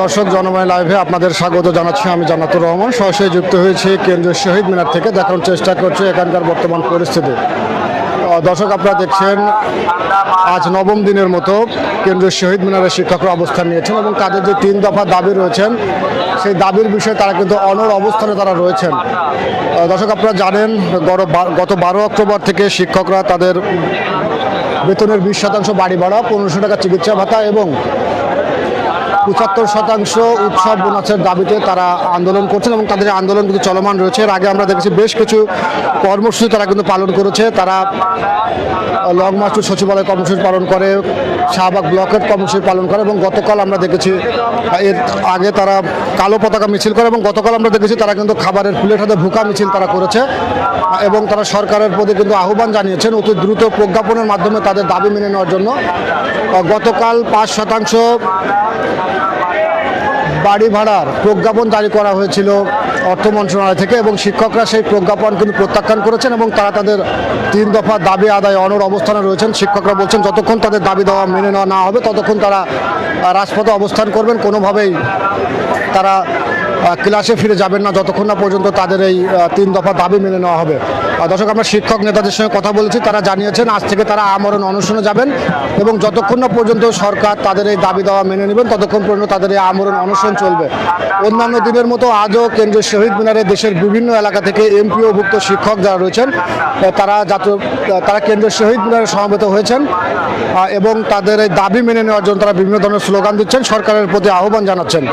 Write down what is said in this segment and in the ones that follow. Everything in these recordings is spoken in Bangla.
দর্শক জনময় লাইভে আপনাদের স্বাগত জানাচ্ছি আমি জান্নাতুর রহমান। সরাসরি যুক্ত হয়েছি কেন্দ্রীয় শহীদ মিনার থেকে। দেখানোর চেষ্টা করছি এখানকার বর্তমান পরিস্থিতি। দর্শক আপনারা দেখছেন, আজ নবম দিনের মতো কেন্দ্রীয় শহীদ মিনারের শিক্ষকরা অবস্থান নিয়েছেন এবং তাদের যে তিন দফা দাবি রয়েছেন, সেই দাবির বিষয়ে তারা কিন্তু অনর অবস্থানে তারা রয়েছেন। দর্শক আপনারা জানেন গত বারো অক্টোবর থেকে শিক্ষকরা তাদের বেতনের বিশ শতাংশ বাড়ি ভাড়া, পনেরোশো টাকা চিকিৎসা ভাতা এবং পঁচাত্তর শতাংশ উৎসব বোনাসের দাবিতে তারা আন্দোলন করছেন এবং তাদের আন্দোলন কিন্তু চলমান রয়েছে। এর আগে আমরা দেখেছি বেশ কিছু কর্মসূচি তারা কিন্তু পালন করেছে। তারা লং মার্চ সচিবালয় কর্মসূচি পালন করে, শাহবাগ ব্লকের কর্মসূচি পালন করে এবং গতকাল আমরা দেখেছি, এর আগে তারা কালো পতাকা মিছিল করে এবং গতকাল আমরা দেখেছি তারা কিন্তু খাবারের প্লেট হাতে ভুকা মিছিল তারা করেছে এবং তারা সরকারের প্রতি কিন্তু আহ্বান জানিয়েছেন অতি দ্রুত প্রজ্ঞাপনের মাধ্যমে তাদের দাবি মেনে নেওয়ার জন্য। গতকাল পাঁচ শতাংশ বাড়ি ভাড়ার প্রজ্ঞাপন জারি করা হয়েছিল অর্থ মন্ত্রণালয় থেকে এবং শিক্ষকরা সেই প্রজ্ঞাপন কিন্তু প্রত্যাখ্যান করেছেন এবং তারা তাদের তিন দফা দাবি আদায় অনর অবস্থানে রয়েছেন। শিক্ষকরা বলছেন, যতক্ষণ তাদের দাবি দেওয়া মেনে নেওয়া না হবে, ততক্ষণ তারা রাজপথে অবস্থান করবেন। কোনোভাবেই তারা ক্লাসে ফিরে যাবেন না যতক্ষণ না পর্যন্ত তাদের এই তিন দফা দাবি মেনে নেওয়া হবে। দর্শক, আমরা শিক্ষক নেতাদের সঙ্গে কথা বলেছি, তারা জানিয়েছেন আজ থেকে তারা আমরণ অনশনে যাবেন এবং যতক্ষণ না পর্যন্ত সরকার তাদের এই দাবি দেওয়া মেনে নেবেন, ততক্ষণ পর্যন্ত তাদের এই আমরণ অনশন চলবে। অন্যান্য দিনের মতো আজও কেন্দ্রীয় শহীদ মিনারে দেশের বিভিন্ন এলাকা থেকে এমপিওভুক্ত শিক্ষক যারা রয়েছেন তারা জাতীয় তারা কেন্দ্রীয় শহীদ মিনারে সমবেত হয়েছেন এবং তাদের এই দাবি মেনে নেওয়ার জন্য তারা বিভিন্ন ধরনের স্লোগান দিচ্ছেন, সরকারের প্রতি আহ্বান জানাচ্ছেন।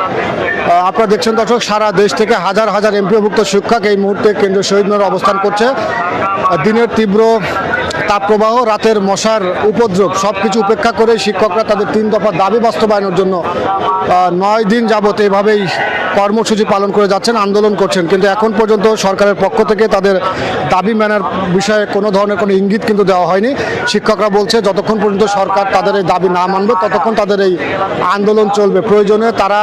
আপনারা দেখছেন দর্শক, সারা দেশ থেকে হাজার হাজার এমপিওভুক্ত শিক্ষক এই মুহূর্তে কেন্দ্রীয় শহীদ অবস্থান করছে। দিনের তীব্র তাপপ্রবাহ, রাতের মশার উপদ্রব সব কিছু উপেক্ষা করে শিক্ষকরা তাদের তিন দফা দাবি বাস্তবায়নের জন্য নয় দিন যাবত এভাবেই কর্মসূচি পালন করে যাচ্ছেন, আন্দোলন করছেন। কিন্তু এখন পর্যন্ত সরকারের পক্ষ থেকে তাদের দাবি মানার বিষয়ে কোনো ধরনের কোনো ইঙ্গিত কিন্তু দেওয়া হয়নি। শিক্ষকরা বলছে, যতক্ষণ পর্যন্ত সরকার তাদের এই দাবি না মানবে, ততক্ষণ তাদের এই আন্দোলন চলবে। প্রয়োজনে তারা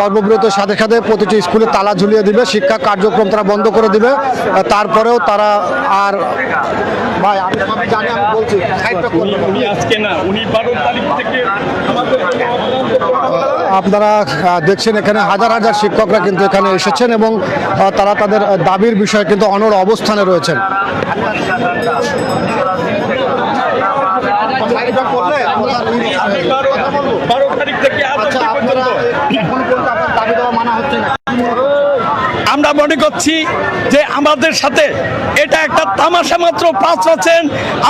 কর্মবিরতির সাথে সাথে প্রতিটি স্কুলে তালা ঝুলিয়ে দিবে, শিক্ষা কার্যক্রম তারা বন্ধ করে দিবে। তারপরেও তারা আর ভাই, আমি জানি, আমি বলছি। আজকে না, উনি বারো তারিখ থেকে আমাদের আপনারা দেখছেন এখানে হাজার হাজার শিক্ষকরা কিন্তু এখানে এসেছেন এবং তারা তাদের দাবির বিষয়ে কিন্তু অনর অবস্থানে রয়েছেন বারো বারো তারিখ থেকে আজ আচ্ছা, অবধি পর্যন্ত আমরা মনে করছি যে আমাদের সাথে এটা একটা তামাশা মাত্র পাঁচ আছেন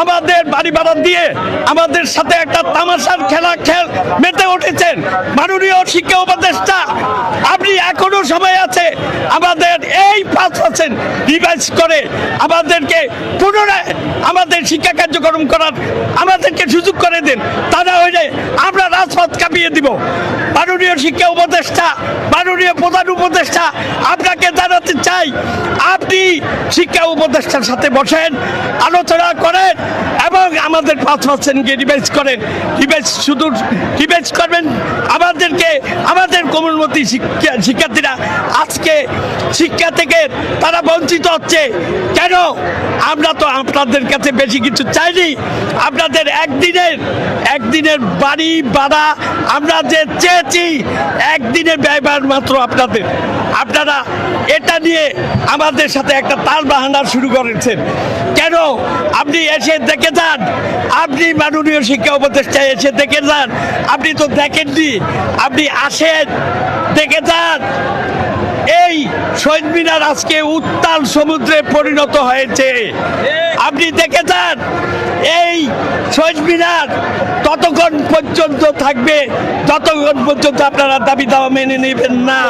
আমাদের বাড়ি ভাড়া দিয়ে আমাদের সাথে একটা তামাশার খেলা খেল মেতে উঠেছেন। মাননীয় শিক্ষা উপদেষ্টা, আপনি এখনও সময় আছে আমাদের পাঁচ পাচ্ছেন রিভাইজ করে আমাদেরকে পুনরায় আমাদের শিক্ষা কার্যক্রম করার, আমাদেরকে সুযোগ করে দেন। তা না হলে আমরা রাজপথ কাঁপিয়ে দিব। মাননীয় শিক্ষা উপদেষ্টা, মাননীয় প্রধান উপদেষ্টা, আপনাকে জানাতে চাই, আপনি শিক্ষা উপদেষ্টার সাথে বসেন, আলোচনা করেন এবং আমাদের পাঁচ পার্সেন্টকে রিভাইজ করেন। রিভাইজ শুধু রিভাইজ করবেন, আমাদেরকে শিক্ষা শিক্ষার্থীরা, আজকে শিক্ষা থেকে তারা বঞ্চিত হচ্ছে। কেন? আমরা তো আপনাদের কাছে বেশি কিছু চাইনি। আপনাদের একদিনের একদিনের বাড়ি, ভাড়া আমরা যে চেয়েছি, একদিনের ব্যয়ভার মাত্র আপনাদের। আপনারা এটা নিয়ে আমাদের সাথে একটা তাল বাহানা শুরু করেছেন। কেন? আপনি এসে দেখে যান। আপনি মাননীয় শিক্ষা উপদেষ্টা এসে দেখে যান। আপনি তো দেখেননি। আপনি আসেন। দেখে যান। এই শহীদ মিনার আজকে উত্তাল সমুদ্রে পরিণত হয়েছে। আপনি দেখে যান এই শহীদ মিনার ততক্ষণ পর্যন্ত থাকবে যতক্ষণ পর্যন্ত আপনারা দাবি দাওয়া মেনে নেবেন না।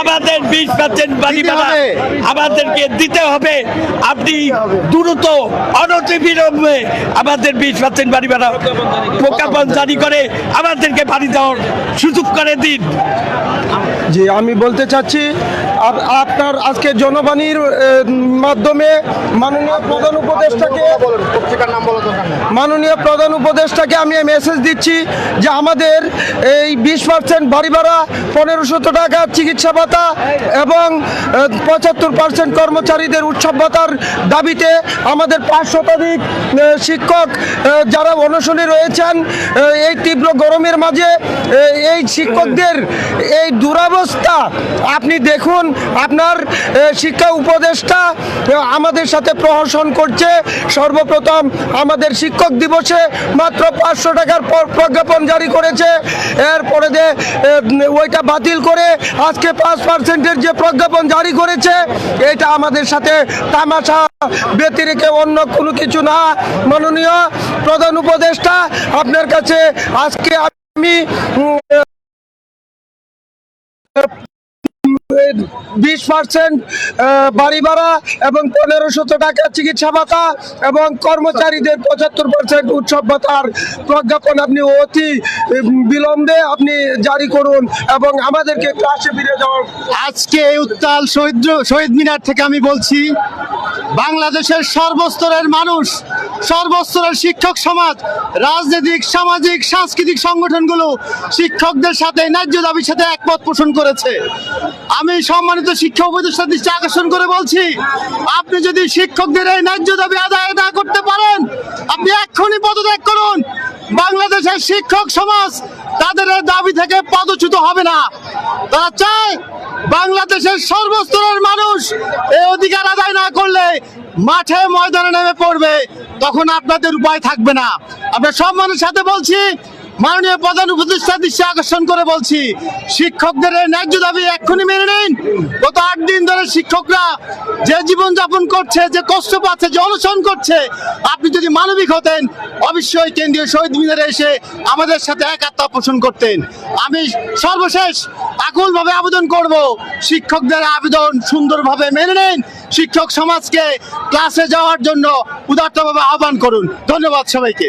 আমাদের বিশ পার্সেন্ট বাড়ি ভাড়া আমাদেরকে দিতে হবে। আপনি দ্রুত অনতি বিলম্বে আমাদের বিশ পার্সেন্ট বাড়ি ভাড়া প্রজ্ঞাপন জারি করে আমাদেরকে বাড়ি দেওয়ার সুযোগ করে দিন। জি আমি বলতে চাচ্ছি আপনার আজকে জনবাণীর মাধ্যমে মাননীয় প্রধান উপ উপদেষ্টাকে মাননীয় প্রধান উপদেষ্টাকে আমি মেসেজ দিচ্ছি যে আমাদের এই বিশ পার্সেন্ট বাড়ি ভাড়া পনেরোশত টাকা চিকিৎসা ভাতা এবং পঁচাত্তর পার্সেন্ট কর্মচারীদের উৎসব ভাতার দাবিতে আমাদের পাঁচ শতাধিক শিক্ষক যারা অনশনে রয়েছেন এই তীব্র গরমের মাঝে এই শিক্ষকদের এই দুরবস্থা আপনি দেখুন আপনার শিক্ষা উপদেষ্টা আমাদের সাথে প্রহসন করছে। সর্বপ্রথম আমাদের শিক্ষক দিবসে মাত্র পাঁচশো টাকার প্রজ্ঞাপন জারি করেছে। এরপরে যে ওইটা বাতিল করে আজকে পাঁচ পার্সেন্টের যে প্রজ্ঞাপন জারি করেছে, এটা আমাদের সাথে তামাশা ব্যতিরেকে অন্য কোনো কিছু না। মাননীয় প্রধান উপদেষ্টা, আপনার কাছে আজকে আমি বিশ পার্সেন্ট বাড়ি ভাড়া এবং পনেরো শত টাকা চিকিৎসা ভাতা এবং কর্মচারীদের পঁচাত্তর পার্সেন্ট উৎসব ভাতার প্রজ্ঞাপন আপনি অতি বিলম্বে আপনি জারি করুন এবং আমাদেরকে ক্লাসে ফিরে যাওয়ার আজকে এই উত্তাল শহীদ শহীদ মিনার থেকে আমি বলছি, বাংলাদেশের সর্বস্তরের মানুষ, সর্বস্তরের শিক্ষক সমাজ, রাজনৈতিক, সামাজিক, সাংস্কৃতিক সংগঠনগুলো শিক্ষকদের সাথে ন্যায্য দাবির সাথে একমত পোষণ করেছে। আমি সম্মানিত শিক্ষা উপদেষ্টা দৃষ্টি আকর্ষণ করে বলছি, আপনি যদি শিক্ষকদের এই ন্যায্য দাবি আদায় না করতে পারেন, আপনি এক্ষুনি পদত্যাগ করুন। বাংলাদেশের শিক্ষক সমাজ তাদের দাবি থেকে পদচ্যুত হবে না। তারা চায় বাংলাদেশের সর্বস্তরের মানুষ এই অধিকার আদায় না করলে মাঠে ময়দানে নেমে পড়বে, তখন আপনাদের উপায় থাকবে না। আমরা সম্মানের সাথে বলছি মাননীয় প্রধান উপদেষ্টা দৃষ্টি আকর্ষণ করে বলছি, শিক্ষকদের ন্যায্য দাবি এক্ষুনি মেনে নিন। গত আট দিন ধরে শিক্ষকরা যে জীবন যাপন করছে, যে কষ্ট পাচ্ছে, যে অনশন করছে, আপনি যদি মানবিক হতেন, অবশ্যই কেন্দ্রীয় শহীদ মিনারে এসে আমাদের সাথে একাত্মা পোষণ করতেন। আমি সর্বশেষ আকুলভাবে আবেদন করব, শিক্ষকদের আবেদন সুন্দরভাবে মেনে নিন। শিক্ষক সমাজকে ক্লাসে যাওয়ার জন্য উদার্তভাবে আহ্বান করুন। ধন্যবাদ সবাইকে।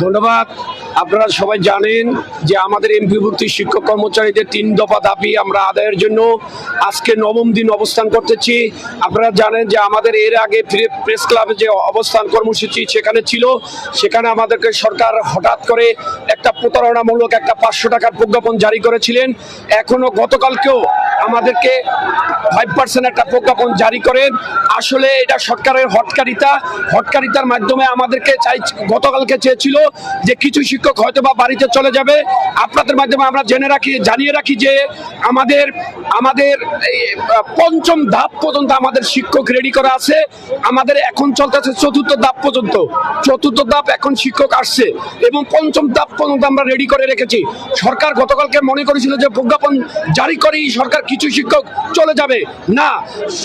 ধন্যবাদ। আপনারা সবাই জানেন যে আমাদের এমপিভুক্তি শিক্ষক কর্মচারীদের তিন দফা দাবি আমরা আদায়ের জন্য আজকে নবম দিন অবস্থান করতেছি। আপনারা জানেন যে আমাদের এর আগে প্রে- প্রেস ক্লাবে যে অবস্থান কর্মসূচি সেখানে ছিল, সেখানে আমাদেরকে সরকার হঠাৎ করে একটা প্রতারণামূলক একটা পাঁচশো টাকার প্রজ্ঞাপন জারি করেছিলেন। এখনও গতকালকেও আমাদেরকে ফাইভ পার্সেন্ট একটা প্রজ্ঞাপন জারি করেন। আসলে এটা সরকারের হটকারিতা। হটকারিতার মাধ্যমে আমাদেরকে চাই, গতকালকে চেয়েছিল যে কিছু শিক্ষক হয়তো বা বাড়িতে চলে যাবে। আপনাদের মাধ্যমে আমরা জেনে রাখি, জানিয়ে রাখি যে আমাদের আমাদের পঞ্চম ধাপ পর্যন্ত আমাদের শিক্ষক রেডি করা আছে। আমাদের এখন চলতেছে চতুর্থ ধাপ পর্যন্ত। চতুর্থ ধাপ এখন শিক্ষক আসছে এবং পঞ্চম ধাপ পর্যন্ত আমরা রেডি করে রেখেছি। সরকার গতকালকে মনে করেছিল যে প্রজ্ঞাপন জারি করেই সরকার কিছু শিক্ষক চলে যাবে। না,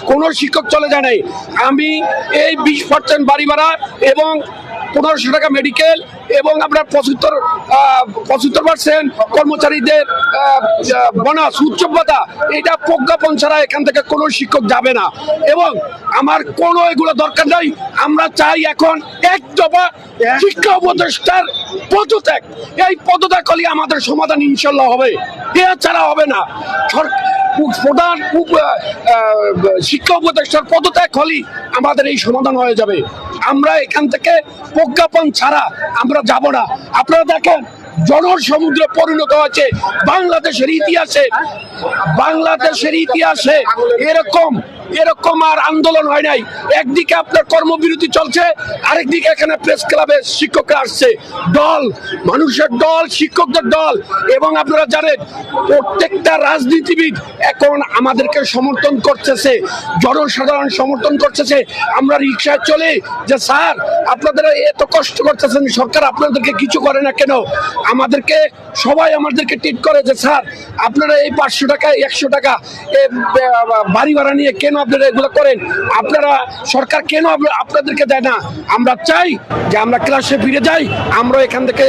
কোনো শিক্ষক চলে যায় নাই। আমি এই বিশ পার্সেন্ট বাড়ি ভাড়া এবং পনেরোশো টাকা মেডিকেল এবং আপনার পঁচাত্তর পঁচাত্তর পার্সেন্ট কর্মচারীদের বোনাস উচ্চ ভাতা এটা প্রজ্ঞাপন ছাড়া এখান থেকে কোনো শিক্ষক যাবে না। এবং আমার কোনো এগুলো দরকার নাই। আমরা চাই এখন এক দফা শিক্ষা উপদেষ্টার পদত্যাগ। এই পদত্যাগ হলে আমাদের সমাধান ইনশাল্লাহ হবে। এছাড়া হবে না। প্রধান শিক্ষা উপদেষ্টার পদত্যাগ হলেই আমাদের এই সমাধান হয়ে যাবে। আমরা এখান থেকে প্রজ্ঞাপন ছাড়া আমরা যাব না। আপনারা দেখেন, জনসমুদ্রে পরিণত হয়েছে। বাংলাদেশের ইতিহাসে বাংলাদেশের ইতিহাসে এরকম এরকম আর আন্দোলন হয় নাই। একদিকে আপনার কর্মবিরতি চলছে, আরেকদিকে এখানে প্রেস ক্লাবে শিক্ষকরা আসছে। দল, মানুষের দল, শিক্ষকদের দল। এবং আপনারা জানেন, প্রত্যেকটা রাজনীতিবিদ এখন আমাদেরকে সমর্থন করতেছে, জনসাধারণ সমর্থন করতেছে। আমরা রিক্সায় চলে যে, স্যার আপনাদের এত কষ্ট করতেছেন, সরকার আপনাদেরকে কিছু করে না কেন? আমাদেরকে, সবাই আমাদেরকে টিট করে যে, স্যার, আপনারা এই পাঁচশো টাকা, একশো টাকা বাড়ি ভাড়া নিয়ে কেন আপনারা এগুলো করেন? আপনারা সরকার কেন আপনাদেরকে দেয় না? আমরা চাই যে আমরা ক্লাসে ফিরে যাই আমরা এখান থেকে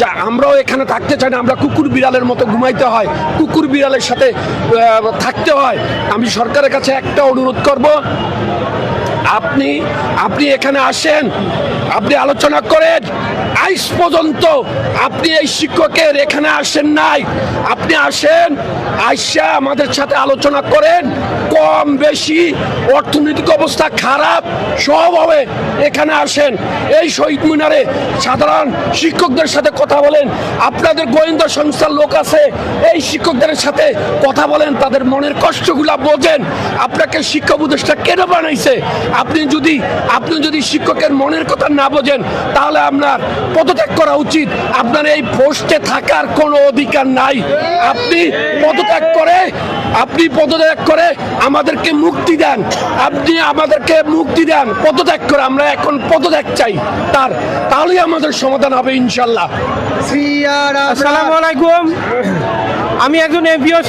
যা আমরাও এখানে থাকতে চাই না, আমরা কুকুর বিড়ালের মতো ঘুমাইতে হয়, কুকুর বিড়ালের সাথে থাকতে হয়। আমি সরকারের কাছে একটা অনুরোধ করব আপনি আপনি এখানে আসেন, আপনি আলোচনা করেন। আইস পর্যন্ত আপনি এই শিক্ষকের এখানে আসেন নাই। আপনি আসেন, আইসা আমাদের সাথে আলোচনা করেন। কম বেশি অর্থনৈতিক অবস্থা খারাপ, সব হবে। এখানে আসেন। এই শহীদ মিনারে সাধারণ শিক্ষকদের সাথে কথা বলেন। আপনাদের গোয়েন্দা সংস্থার লোক আছে, এই শিক্ষকদের সাথে কথা বলেন। তাদের মনের কষ্টগুলা বোঝেন। আপনাকে শিক্ষা উপদেষ্টা কেন বানাইছে? আপনি যদি আপনি যদি শিক্ষকের মনের কথা না বোঝেন তাহলে আপনার পদত্যাগ করা উচিত। আপনার এই পোস্টে থাকার কোনো অধিকার নাই। আপনি পদত্যাগ করে আপনি পদত্যাগ করে আমাদেরকে মুক্তি দেন। আপনি আমাদেরকে মুক্তি দেন পদত্যাগ করে। আমরা এখন পদত্যাগ চাই তার। তাহলেই আমাদের সমাধান হবে ইনশাল্লাহ। আসসালামু আলাইকুম। আমি একজন এমপিও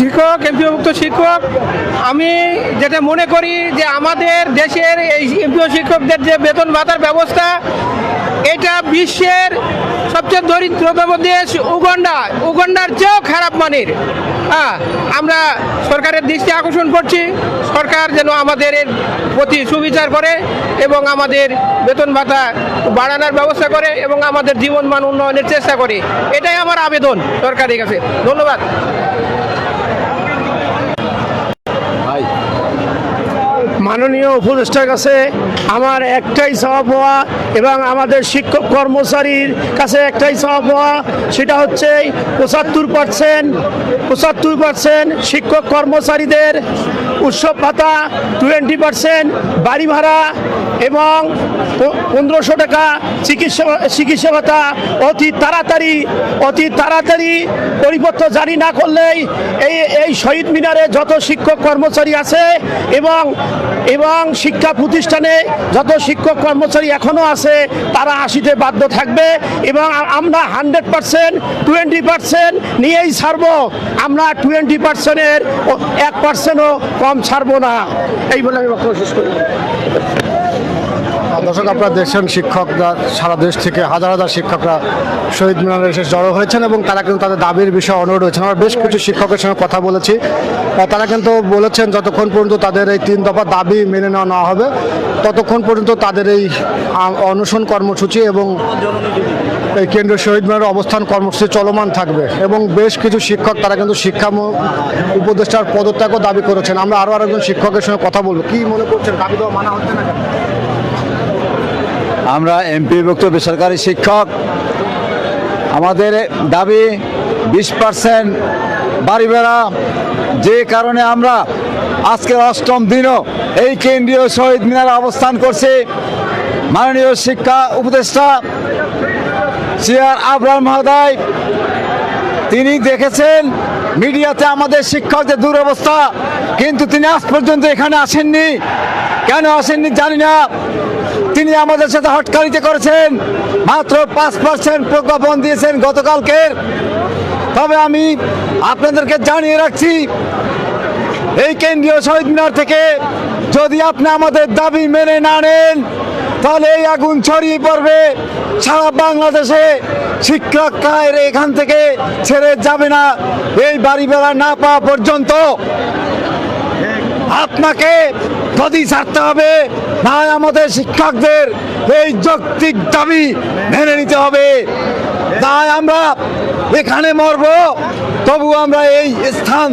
শিক্ষক, এমপিওভুক্ত শিক্ষক। আমি যেটা মনে করি যে আমাদের দেশের এই এমপিও শিক্ষকদের যে বেতন ভাতার ব্যবস্থা এটা বিশ্বের সবচেয়ে দরিদ্রতম দেশ উগন্ডা। উগন্ডার চেয়েও খারাপ মানের। হ্যাঁ আমরা সরকারের দৃষ্টি আকর্ষণ করছি। সরকার যেন আমাদের এর প্রতি সুবিচার করে এবং আমাদের বেতন ভাতা বাড়ানোর ব্যবস্থা করে এবং আমাদের জীবন মান উন্নয়নের চেষ্টা করে। এটাই আমার আবেদন সরকারের কাছে। ধন্যবাদ। মাননীয় উপদেষ্টার কাছে আমার একটাই চাওয়া পাওয়া এবং আমাদের শিক্ষক কর্মচারীর কাছে একটাই চাওয়া পাওয়া সেটা হচ্ছে পঁচাত্তর পার্সেন্ট পঁচাত্তর পার্সেন্ট শিক্ষক কর্মচারীদের উৎসব ভাতা টোয়েন্টি পার্সেন্ট বাড়ি ভাড়া এবং পনেরোশো টাকা চিকিৎসা চিকিৎসা ভাতা। অতি তাড়াতাড়ি অতি তাড়াতাড়ি পরিপত্র জারি না করলেই এই এই শহীদ মিনারে যত শিক্ষক কর্মচারী আছে এবং এবং শিক্ষা প্রতিষ্ঠানে যত শিক্ষক কর্মচারী এখনও আছে, তারা আসিতে বাধ্য থাকবে এবং আমরা হান্ড্রেড পার্সেন্ট, টোয়েন্টি পার্সেন্ট নিয়েই ছাড়ব। আমরা টোয়েন্টি পার্সেন্টের এক পার্সেন্টও কম ছাড়বো না। এই বলে আমি বক্তব্য শেষ করি। দর্শক, আপনারা দেখছেন শিক্ষকরা, সারা দেশ থেকে হাজার হাজার শিক্ষকরা শহীদ মিনারে এসে জড়ো হয়েছেন এবং তারা কিন্তু তাদের দাবির বিষয়ে অনুরোধ রয়েছেন আমরা বেশ কিছু শিক্ষকের সঙ্গে কথা বলেছি। তারা কিন্তু বলেছেন, যতক্ষণ পর্যন্ত তাদের এই তিন দফা দাবি মেনে নেওয়া না হবে, ততক্ষণ পর্যন্ত তাদের এই অনশন কর্মসূচি এবং এই কেন্দ্রীয় শহীদ মিনারের অবস্থান কর্মসূচি চলমান থাকবে এবং বেশ কিছু শিক্ষক তারা কিন্তু শিক্ষা উপদেষ্টার পদত্যাগও দাবি করেছেন। আমরা আরও আরেকজন শিক্ষকের সঙ্গে কথা বলব। কি মনে করছেন? দাবি দেওয়া মানা হচ্ছে না? আমরা এমপিভুক্ত বেসরকারি শিক্ষক, আমাদের দাবি বিশ পার্সেন্ট বাড়ি বেড়া যে কারণে আমরা আজকে অষ্টম দিনও এই কেন্দ্রীয় শহীদ মিনারে অবস্থান করছি। মাননীয় শিক্ষা উপদেষ্টা সিআর আবরার মহোদয়, তিনি দেখেছেন মিডিয়াতে আমাদের শিক্ষকদের দুরবস্থা, কিন্তু তিনি আজ পর্যন্ত এখানে আসেননি। কেন আসেননি জানি না। তিনি আমাদের সাথে হটকারিতে করেছেন। মাত্র পাঁচ পার্সেন্ট প্রজ্ঞাপন দিয়েছেন গতকালকের তবে আমি আপনাদেরকে জানিয়ে রাখছি, এই কেন্দ্রীয় শহীদ মিনার থেকে যদি আপনি আমাদের দাবি মেনে না নেন, তাহলে এই আগুন ছড়িয়ে পড়বে। সারা বাংলাদেশে শিক্ষকরা এর এখান থেকে ছেড়ে যাবে না। এই বাড়ি বেড়া না পাওয়া পর্যন্ত আপনাকে যদি ছাড়তে হবে না আমাদের শিক্ষকদের এই যৌক্তিক দাবি মেনে নিতে হবে। তাই আমরা এখানে মরব, তবু আমরা এই স্থান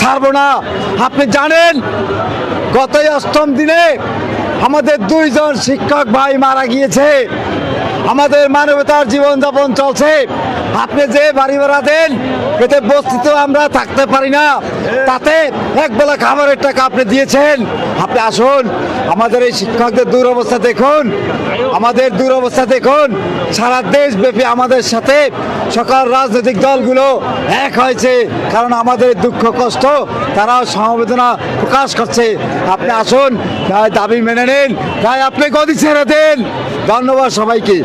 ছাড়বো না। আপনি জানেন, গত অষ্টম দিনে আমাদের দুইজন শিক্ষক ভাই মারা গিয়েছে। আমাদের মানবতার জীবনযাপন চলছে। আপনি যে বাড়ি ভাড়া দেন, এতে বস্তিত আমরা থাকতে পারি না। তাতে এক বেলা খাবারের টাকা আপনি দিয়েছেন। আপনি আসুন, আমাদের এই শিক্ষকদের দুরবস্থা দেখুন। আমাদের দুরবস্থা দেখুন। সারা দেশব্যাপী আমাদের সাথে সকল রাজনৈতিক দলগুলো এক হয়েছে। কারণ আমাদের দুঃখ কষ্ট, তারাও সমবেদনা প্রকাশ করছে। আপনি আসুন তাই দাবি মেনে নিন। তাই আপনি গদি ছেড়ে দেন। ধন্যবাদ সবাইকে।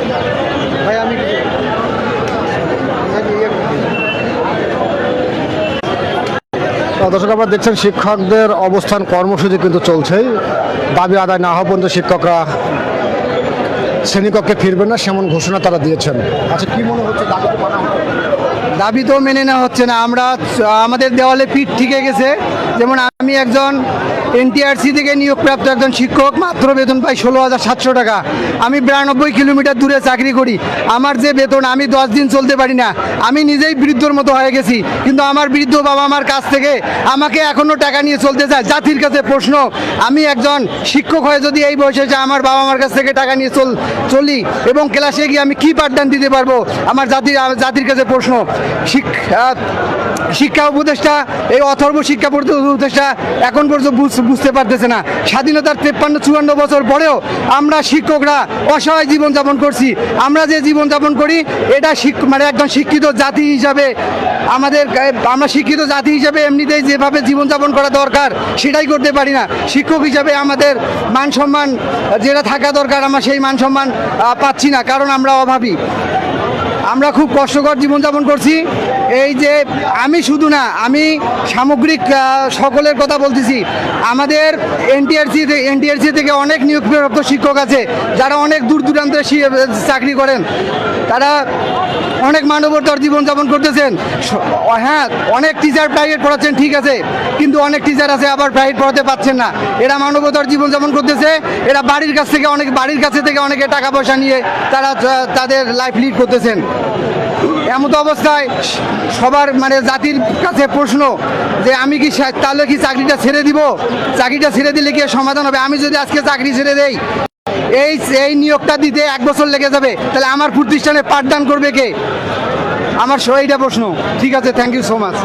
দর্শক, আপনারা দেখছেন শিক্ষকদের অবস্থান, কর্মসূচি কিন্তু চলছেই। দাবি আদায় না হওয়া পর্যন্ত শিক্ষকরা শ্রেণীকক্ষে ফিরবেন না, সেমন ঘোষণা তারা দিয়েছেন। আচ্ছা কি মনে হচ্ছে? দাবি? দাবি তো মেনে নেওয়া হচ্ছে না। আমরা, আমাদের দেওয়ালে পিঠ ঠিকে গেছে। যেমন আমি একজন এনটিআরসি থেকে নিয়োগপ্রাপ্ত একজন শিক্ষক, মাত্র বেতন পাই ষোলো হাজার সাতশো টাকা। আমি বিরানব্বই কিলোমিটার দূরে চাকরি করি। আমার যে বেতন, আমি দশ দিন চলতে পারি না। আমি নিজেই বৃদ্ধর মতো হয়ে গেছি। কিন্তু আমার বৃদ্ধ বাবা আমার কাছ থেকে আমাকে এখনও টাকা নিয়ে চলতে চায়। জাতির কাছে প্রশ্ন, আমি একজন শিক্ষক হয়ে যদি এই বয়সে এসে আমার বাবা আমার কাছ থেকে টাকা নিয়ে চল, চলি এবং ক্লাসে গিয়ে আমি কি পাঠদান দিতে পারব? আমার জাতির জাতির কাছে প্রশ্ন। শিক্ষা শিক্ষা উপদেষ্টা, এই অথর্ব শিক্ষা উপদেষ্টা এখন পর্যন্ত বুঝতে পারতেছে না। স্বাধীনতার তেপ্পান্ন, চুয়ান্ন বছর পরেও আমরা শিক্ষকরা অসহায় জীবনযাপন করছি। আমরা যে জীবনযাপন করি, এটা মানে একজন শিক্ষিত জাতি হিসাবে আমাদের আমরা শিক্ষিত জাতি হিসাবে এমনিতেই যেভাবে জীবনযাপন করা দরকার, সেটাই করতে পারি না। শিক্ষক হিসাবে আমাদের মান সম্মান, যেটা থাকা দরকার, আমরা সেই মান সম্মান পাচ্ছি না, কারণ আমরা অভাবী। আমরা খুব কষ্টকর জীবনযাপন করছি। এই যে আমি শুধু না, আমি সামগ্রিক সকলের কথা বলতেছি। আমাদের এনটিআরসি এনটিআরসি থেকে অনেক নিয়োগপ্রাপ্ত শিক্ষক আছে, যারা অনেক দূর দূরান্তে চাকরি করেন। তারা অনেক মানবতার জীবনযাপন করতেছেন। হ্যাঁ অনেক টিচার প্রাইভেট পড়াচ্ছেন, ঠিক আছে, কিন্তু অনেক টিচার আছে আবার প্রাইভেট পড়াতে পাচ্ছেন না। এরা মানবতার জীবনযাপন করতেছে, এরা বাড়ির কাছ থেকে অনেক, বাড়ির কাছে থেকে অনেকে টাকা পয়সা নিয়ে তারা তাদের লাইফ লিড করতেছেন। এমতো অবস্থায় সবার মানে জাতির কাছে প্রশ্ন যে আমি কি তাহলে কি চাকরিটা ছেড়ে দিব? চাকরিটা ছেড়ে দিলে কি সমাধান হবে? আমি যদি আজকে চাকরি ছেড়ে দেই, এই এই নিয়োগটা দিতে এক বছর লেগে যাবে, তাহলে আমার প্রতিষ্ঠানে পাঠদান করবে কে? আমার সো এইটা প্রশ্ন। ঠিক আছে থ্যাংক ইউ সো মাচ